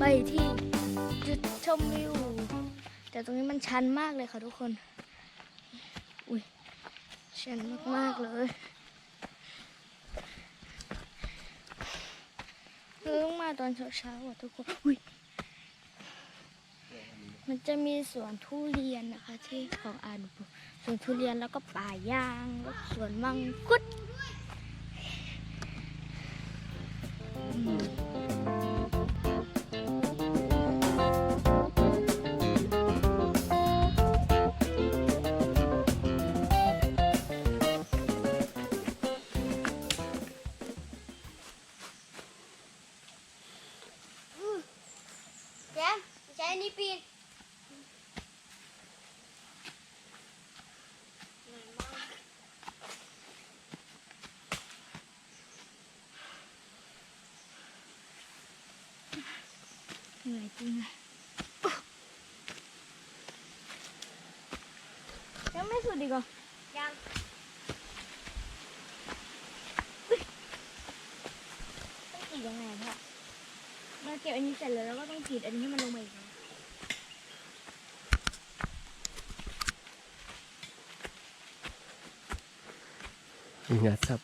ไปที่ชมวิว แต่ตรงนี้มันชันมากเลยค่ะทุกคน อุ้ยชันมาก ๆ เลยเราต้องมาตอนเช้าๆอะทุกคน อุ้ยมันจะมีสวนทุเรียนนะคะที่เขาอ่านดูสวนทุเรียนแล้วก็ป่ายางแล้วก็สวนมังคุด นนี้ปีนเหนื่อยจริงอะยังไม่สุดอีกเหรอยังต้องกรีดยังไงอะพ่อมาเก็บอันนี้เสร็จเลยแล้วก็ต้องกรีดอันนี้ให้มันลงมาอีกนะ งัดครับ